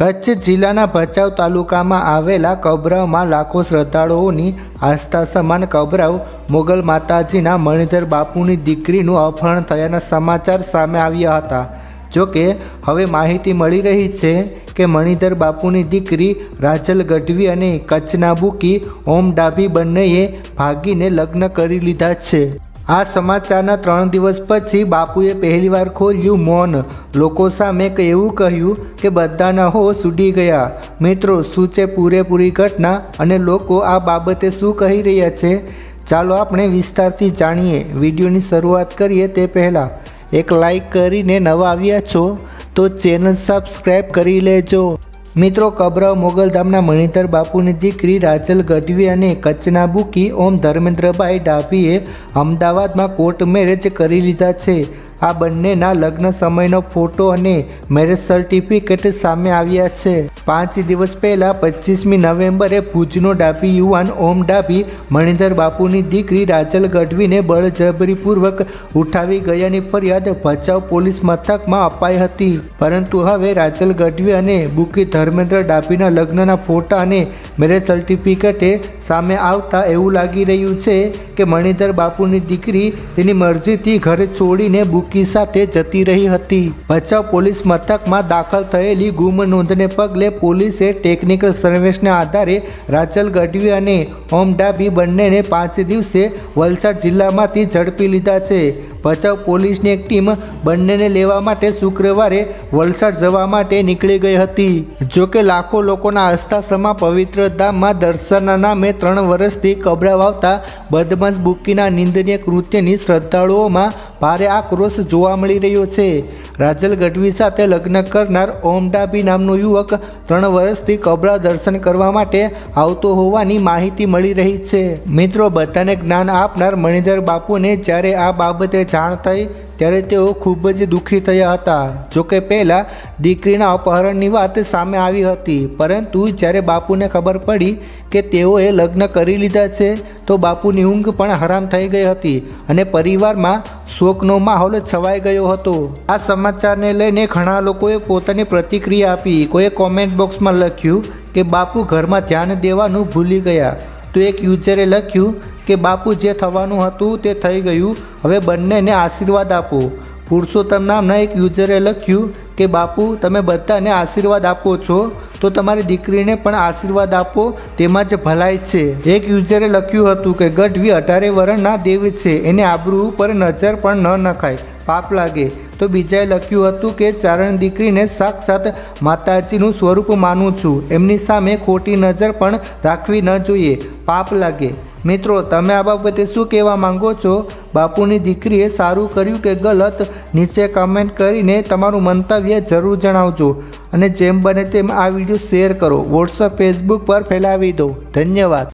કચ્છ જિલ્લાના ભચાઉ તાલુકામાં આવેલા કબરાવમાં લાખો શ્રદ્ધાળુઓની આસ્થા સમાન કબરાવ મોગલ માતાજીના મણિધર બાપુની દીકરીનું અપહરણ થયાના સમાચાર સામે આવ્યા હતા. જો કે, હવે માહિતી મળી રહી છે કે મણિધર બાપુની દીકરી રાજલ ગઢવી અને કચ્છના બુકી ઓમ ડાભી બંનેએ ભાગીને લગ્ન કરી લીધા છે. આ સમાચારના ત્રણ દિવસ પછી બાપુએ પહેલીવાર ખોલ્યું મૌન. લોકો સામે એવું કહ્યું કે બધાના હો સુડી ગયા. મિત્રો, શું છે પૂરેપૂરી ઘટના? અને લોકો આ બાબતે શું કહી રહ્યા છે? ચાલો આપણે વિસ્તારથી જાણીએ. વિડીયોની શરૂઆત કરીએ તે પહેલાં. એક લાઈક કરીને નવા આવ્યા છો તો ચેનલ સબસ્ક્રાઈબ કરી લેજો. મિત્રો કબરાવ મોગલધામના મણિધર બાપુની દીકરી રાજલ ગઢવી અને કચ્છના બુકી ઓમ ધર્મેન્દ્રભાઈ ડાભીએ અમદાવાદમાં કોર્ટ મેરેજ કરી લીધા છે. આ બંનેના લગ્ન સમયનો ફોટો અને મેરેજ સર્ટિફિકેટ સામે આવ્યા છે. પાંચ દિવસ પહેલાં પચીસમી નવેમ્બરે ભુજનો ડાભી યુવાન ઓમ ડાભી, મણિધર બાપુની દીકરી રાજલ ગઢવીને બળજબરીપૂર્વક ઉઠાવી ગયાની ફરિયાદ ભચાઉ પોલીસ મથકમાં અપાઈ હતી. પરંતુ હવે રાજલ ગઢવી અને બુકી ધર્મેન્દ્ર ડાભીના લગ્નના ફોટા અને મેરેજ સર્ટિફિકેટે સામે આવતા એવું લાગી રહ્યું છે કે મણિધર બાપુની દીકરી તેની મરજીથી ઘરે છોડીને બુકી સાથે જતી રહી હતી. ભચાઉ પોલીસ મથકમાં દાખલ થયેલી ગુમ નોંધને પગલે પોલીસે ટેકનિકલ સર્વેસના આધારે રાજલ ગઢવી અને ઓમ ડાબી બંનેને પાંચ દિવસે વલસાડ જિલ્લામાંથી ઝડપી લીધા છે. ભચાઉ પોલીસની એક ટીમ બંનેને લેવા માટે શુક્રવારે વલસાડ જવા માટે નીકળી ગઈ હતી. જોકે લાખો લોકોના આસ્થાસમા પવિત્ર ધામમાં દર્શનના નામે ત્રણ વર્ષથી કબરાવ આવતા બદમાશ બુકીના નિંદનીય કૃત્યની શ્રદ્ધાળુઓમાં ભારે આક્રોશ જોવા મળી રહ્યો છે. રાજલ ગઢવી સાથે લગ્ન કરનાર ઓમ ડાબી નામનો યુવક ત્રણ વર્ષથી કબરા દર્શન કરવા માટે આવતો હોવાની માહિતી મળી રહી છે. મિત્રો, બધાને જ્ઞાન આપનાર મણિધર બાપુને જ્યારે આ બાબતે જાણ થઈ, ત્યારે તેઓ ખૂબ જ દુઃખી થયા હતા. જોકે પહેલાં દીકરીના અપહરણની વાત સામે આવી હતી, પરંતુ જ્યારે બાપુને ખબર પડી કે તેઓએ લગ્ન કરી લીધા છે, તો બાપુની ઊંઘ પણ હરામ થઈ ગઈ હતી અને પરિવારમાં શોકનો માહોલ છવાઈ ગયો હતો. આ સમાચારને લઈને ઘણા લોકોએ પોતાની પ્રતિક્રિયા આપી. કોઈએ કોમેન્ટ બોક્સમાં લખ્યું કે, બાપુ ઘરમાં ધ્યાન દેવાનું ભૂલી ગયા. તો એક યુઝરે લખ્યું કે, બાપુ જે થવાનું હતું તે થઈ ગયું. હવે બંનેને આશીર્વાદ આપો. પુરુષોત્તમ નામના એક યુઝરે લખ્યું કે, બાપુ, તમે બધાને આશીર્વાદ આપો છો. તો તમારી દીકરીને પણ આશીર્વાદ આપો, તેમાં જ ભલાઈ છે. એક યુઝરે લખ્યું હતું કે, ગઢવી અઢારે વરણના દેવ છે, એને આબરૂ ઉપર નજર પણ ન નખાય, પાપ લાગે. તો બીજાએ લખ્યું હતું કે, ચારણ દીકરીને સાક્ષાત માતાજીનું સ્વરૂપ માનું છું. એમની સામે ખોટી નજર પણ રાખવી ન જોઈએ, પાપ લાગે. મિત્રો, તમે આ બાબતે શું કહેવા માંગો છો? બાપુની દીકરીએ સારું કર્યું કે ગલત? નીચે કમેન્ટ કરીને તમારું મંતવ્ય જરૂર જણાવજો. અને જેમ બને તેમ આ વીડિયો શેર કરો. વોટ્સઅપ ફેસબુક પર ફેલાવી દો. ધન્યવાદ.